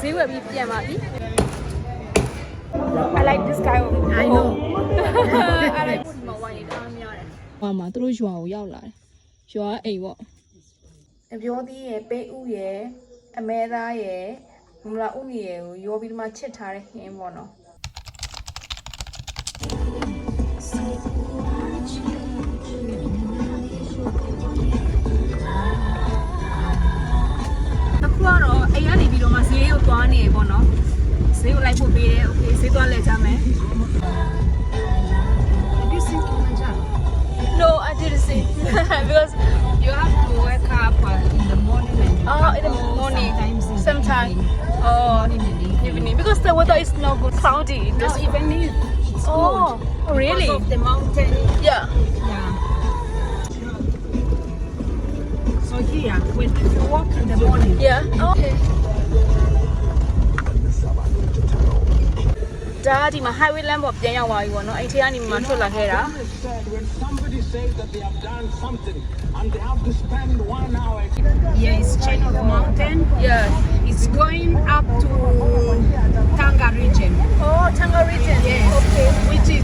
ဈေးဝယ်ပြီးပြန်ပါပြီ I like this guy I know I like ဒီမှာဝိုင်းနေတာအများတယ်ဟွာမှာသူတို့ရွာကိုရောက်လာတယ်ရွာကအိမ်ပေါ့အပြောသီးရယ်ပေးဥရယ်အမဲသားရယ်မလာဥနီရယ်ကိုရောပြီးဒီမှာချစ်ထားတဲ့ဟင်းပေါ့နော်အခုကတော့အိမ်ကနေပြီးတော့မှ ဈေးကိုသွားနေရပေါ့နော်ဈေးကိုလိုက်ဖို့ပေးတယ်โอเคဈေးသွားလဲကြမယ် Have you seen Kilimanjaro? No, I didn't see because You have to wake up uh, in the morning and you oh come in the out morning sometimes in the sometime evening. oh in the evening. evening because the weather is not good cloudy. No, This- even if it's oh cold. really? Because of the mountain. Yeah. Yeah. So here, when if you walk in the morning, Yeah. Okay. ဒါကဒီမှာ highway land ပေါ်ပြန်ရောက်သွားပြီပေါ့နော်အဲ့ထဲကနေမှထွက်လာခဲ့တာ said when somebody says that they have done something and they have to spend one hour here is chain of mountain. Yeah. It's going up to Tanga region. Oh, Tanga region. Yes. Okay. Which is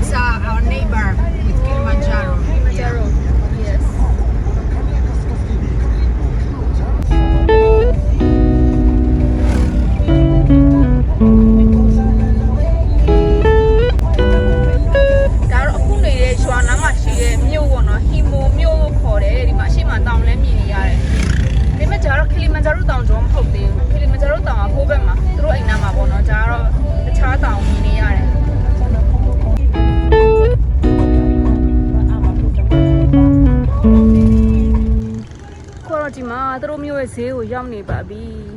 ရဲ့ဈေးကိုရောက်နေပါပြီ။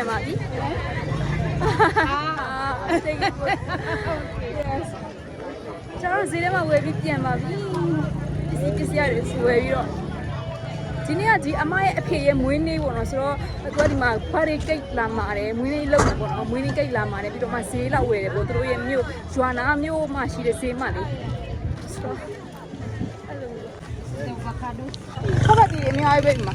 ပြီးပြန်ပါပြီ။အာတိတ်ကကျတော့ဈေးထဲမှာဝယ်ပြီးပြန်ပါပြီ။ပစ္စည်းပစ္စည်းရတယ်ဝယ်ပြီးတော့ဒီနေ့ကဒီအမရဲ့အဖေရဲ့မွေးနေ့ပေါ့နော်ဆိုတော့သူကဒီမှာဖာရီကိတ်လာမှာတယ်မွေးနေ့လုပ်တယ်ပေါ့နော်မွေးနေ့ကိတ်လာမှာတယ်ပြီးတော့မှဈေးလောက်ဝယ်တယ်ပေါ့သူတို့ရဲ့မြို့ဂျွာနာမြို့မှာရှိတဲ့ဈေးမှာလေဆိုတော့အဲ့လိုမျိုး The avocado. ခေါက်ပတ်ဒီအများကြီးပဲဒီမှာ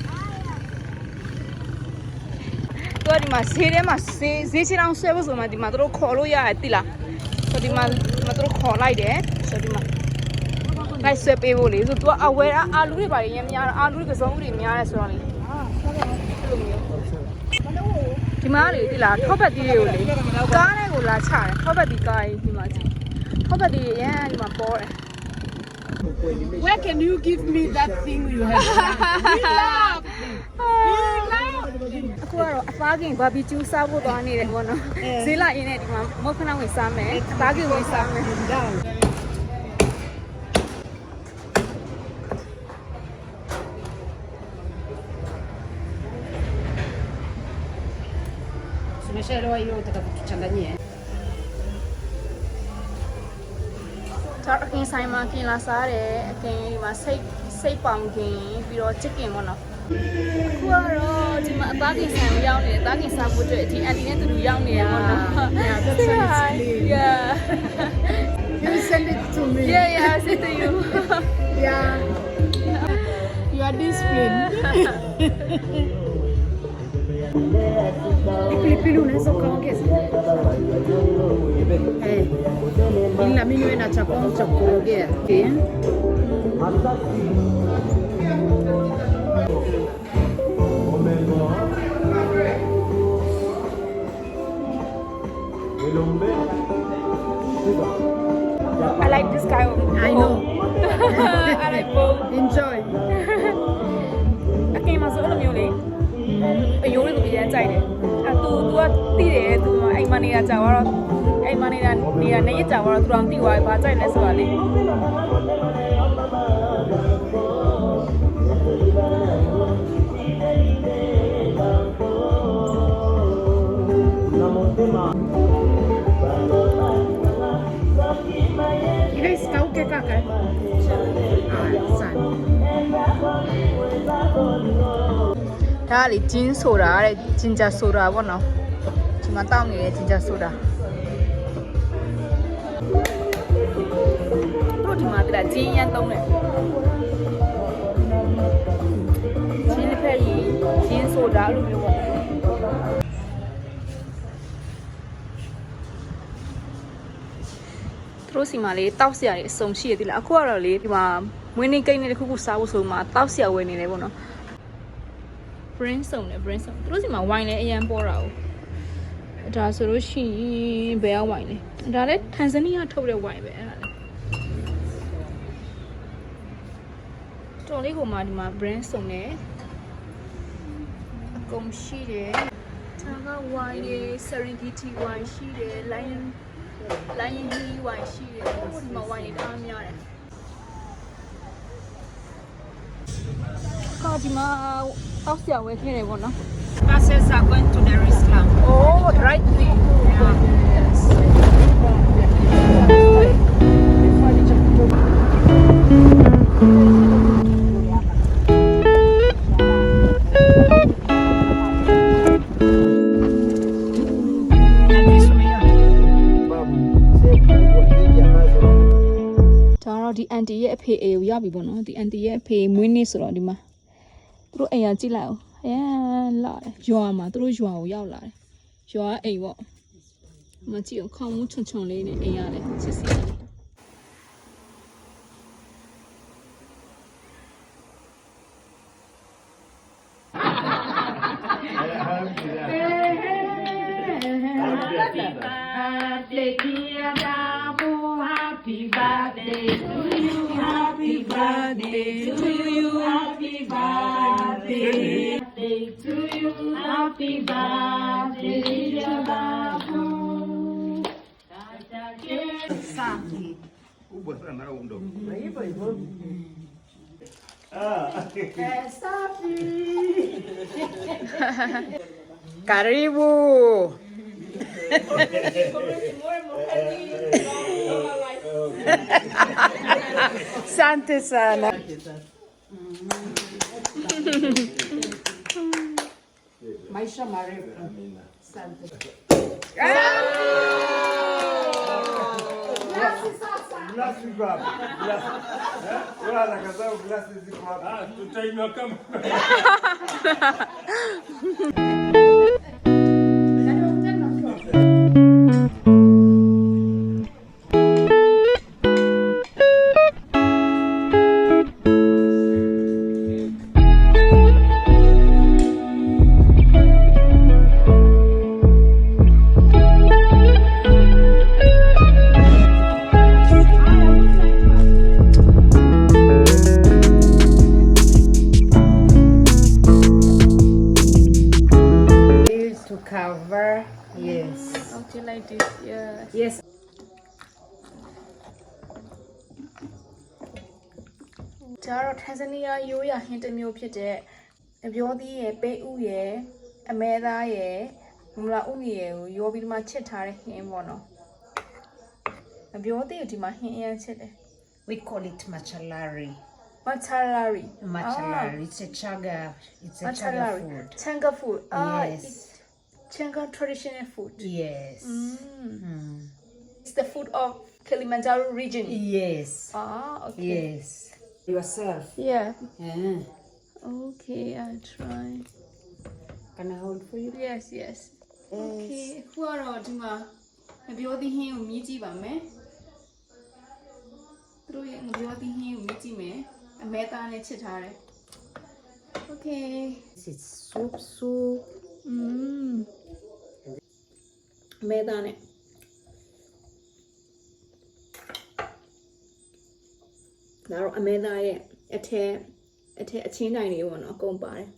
သူကဒီမှာဈေးထဲမှာဈေးဈေးချောင်းဆွဲဖို့ဆိုမှဒီမှာသူတို့ခေါ်လို့ရတယ်တိလားဆိုဒီမှာဒီမှာသူတို့ခေါ်လိုက်တယ်ဆိုဒီမှာလိုက်ဆွဲပေးဖို့လေဆိုသူကအဝဲအာလူတွေပါရရင်များအာလူတွေကစုံတွေများတယ်ဆိုတော့လေအဲ့လိုမျိုးဒီမှာလေတိလားထောက်ပတ်တီးတွေကိုလေကားနဲ့ကိုလာချတယ်ထောက်ပတ်တီးကားကြီးဒီမှာကြည့်ထောက်ပတ်တီးရရန်ဒီမှာပေါ်တယ် Where can you give me that thing you have done? We love it. We love it. အခုကတော့အသားကင်ဘာဘီကျူးစားဖို့သွားနေတယ်ပေါ့နော်ဈေးလာရင်းနဲ့ဒီမှာမုတ်ခဏဝင်စားမယ်အသားကင်ဝင်စားမယ် Down. Tumeshaelewa hiyo utakapotuchanganyia. ဒါအကင်ဆိုင်မှာကင်လာစားတယ်အကင်ဒီမှာစိတ်စိတ်ပေါင်ကင်ပြီးတော့ချစ်ကင်ပေါ့နော်အ ခုကတော့ဒီမှာအသားကင်ဆိုင်ကိုရောက်နေတယ်အသားကင်စားဖို့အတွက်ဒီအန်တီနဲ့တူတူရောက်နေတာပေါ့နော် Yeah, that's Say how it's hi. clean. yeah You send it to me. yeah yeah I see to you Yeah. You are disciplined. Pilipili unaweza ukaongeza eh, ili na mimi niwe na cha kwangu cha kuongea. Okay. I like this guy I know. I like both Enjoy. ကင်မှာဆိုအဲ့လိုမျိုးလေအယိုးတွေကိုပြန်ကြိုက်တယ်အဲသူ तू ကတိတယ်သူအိမ်မနေတာကြာတော့အိမ်မနေတာနေတာနေရကြာတော့သူတော့တိသွားပြီဘာကြိုက်လဲဆိုတာလေ You guys kau ke kakak? Ah, san. ဒါကလေဂျင်းဆိုတာတဲ့ဂျင်ဂျာဆိုတာပေါ့နော်ဒီမှာတောက်နေတဲ့ဂျင်ဂျာဆိုတာတို့ဒီမှာတလားဂျင်းရမ်းသုံးတယ်ဂျင်းတစ်ဖက်ကြီးဂျင်းဆိုတာအဲ့လိုမျိုးပေါ့ တို့စီမှာလေတောက်စရာတွေအစုံရှိရသေးလားအခုကတော့လေဒီမှာမွေးနေ့ကိန်းနဲ့တစ်ခုခုစားဖို့ဆိုမှတောက်စရာဝယ်နေတယ်ပေါ့နော် brain စုံတယ် brain စုံသူတို့စီမှာ wine လည်းအရန်ပေါ်တာ哦ဒါဆိုလို့ရှိရင်ဘယ်က wine လဲဒါလည်း Tanzania ထုတ်တဲ့ wine ပဲအဲ့ဒါလေတော်လေးကိုမှဒီမှာ brain စုံတယ်အကုန်ရှိတယ်ဒါက wine ရယ် Serengeti wine ရှိတယ် lion lion hill wine ရှိတယ်ဒီမှာ wine တွေအားများတယ်ဟာဒီမှာအောက်ဆရာဝယ်ခဲ့တယ်ပေါ့နော် Buses are going to Dar es Salaam. Oh, right thing. Yes. babu အန်တီရဲ့အဖေအေကိုရပြီပေါ့နော်ဒီအန်တီရဲ့အဖေမွေးနေ့ဆိုတော့ဒီမှာသူတို့အိမ်ကကြည့်လိုက်အောင်အရန်လာတယ်ရွာမှာသူတို့ရွာကိုရောက်လာတယ်ရွာအိမ်ပေါ့မကြည့်အောင်ခေါင်းမချွန်ချွန်လေးနဲ့အိမ်ရတယ်ချစ်စီတယ် birthday to you. Happy birthday. To you. Happy birthday, O Karibu. Karibu. Asante sana. Maisha marefu. Asante. glasi eh wala nakasahau glasi ziko hapa ah tutainywa kama ကတော့ Tanzania ရိုးရာဟင်းတစ်မျိုးဖြစ်တဲ့အပြောသီးရယ်ပဲဥရယ်အမဲသားရယ်မမလာဥရယ်ကိုရောပြီးဒီမှာချစ်ထားတဲ့ဟင်းပေါ့နော်အပြောသီးကိုဒီမှာဟင်းအရန်ချစ်တယ် We call it machalari. Machalari Machalari. It's a chaga. It's a chaga Machalari food. Changa food ah Yes. it's Changa traditional food Yes. Mm. it's the food of Kilimanjaro region Yes. ah okay Yes. Yourself. yeah Yeah. okay I try Can I hold for you? yes yes okay ခုကတော့ဒီမှာငပြောသီးဟင်းကိုမြည်ကြည့်ပါမယ်သူတို့ရဲ့ငပြောသီးဟင်းကိုမြည်ကြည့်မယ်အမဲသားနဲ့ချစ်ထားတယ် okay This is soup soup. อืมအမဲသားနဲ့ ငါတို့အမဲသားရဲ့အထက်အထက်အချင်းတိုင်းတွေပေါ့နော်အကုန်ပါတယ်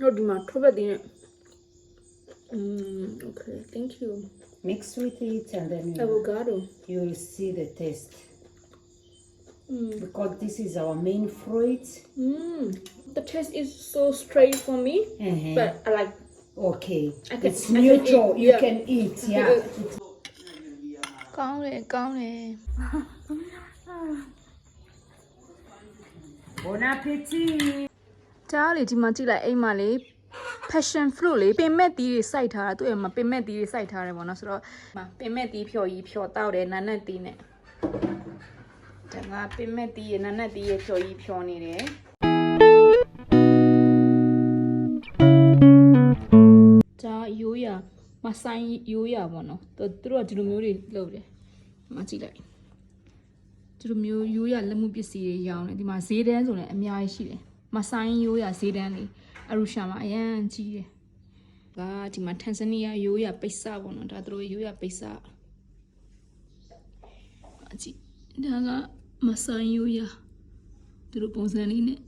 တို့ဒီမှာထွက်ပတ်သေးနဲ့ mm, okay thank you. Mix with it and then avocado. you will see the taste. อืม Because this is our main fruit. Mm, the taste is so straight for me, Uh-huh. but I like. okay. I can- it's I can neutral. eat, you yeah. can eat, yeah. eat. ကောင်းတယ်ကောင်းတယ် Bon appetit. ကြားလေဒီမှာကြည့်လိုက်အိမ်မှာလေ passion fruit လေပင်မဲ့သီးတွေစိုက်ထားတာသူ့အိမ်မှာပင်မဲ့သီးတွေစိုက်ထားတယ်ပေါ့နော်ဆိုတော့ဒီမှာပင်မဲ့သီးဖြော်ကြီးဖြော်တောက်တယ်နာနတ်သီးနဲ့ ဒါကပင်မဲ့သီးရနာနတ်သီးရဖြော်ကြီးဖြော်နေတယ်ဒါရိုးရမဆိုင်ရိုးရပေါ့နော်သူသူတို့ကဒီလိုမျိုးတွေလုပ်တယ်ဒီမှာကြည့်လိုက်ဒီလိုမျိုးရိုးရလက်မှုပစ္စည်းတွေရောင်းတယ်ဒီမှာဈေးတန်းဆိုလည်းအများကြီးရှိတယ်မဆိုင်ရိုးရဈေးတန်းလေးအရူရှာမှာအရန်ကြီးတယ်ကဒီမှာတန်ဇနီးယားရိုးရပိတ်စပေါ့နော်ဒါသူတို့ရိုးရပိတ်စအကြည့်ဒါက မဆိုင်ရိုးရသူတို့ပုံစံလေးနဲ့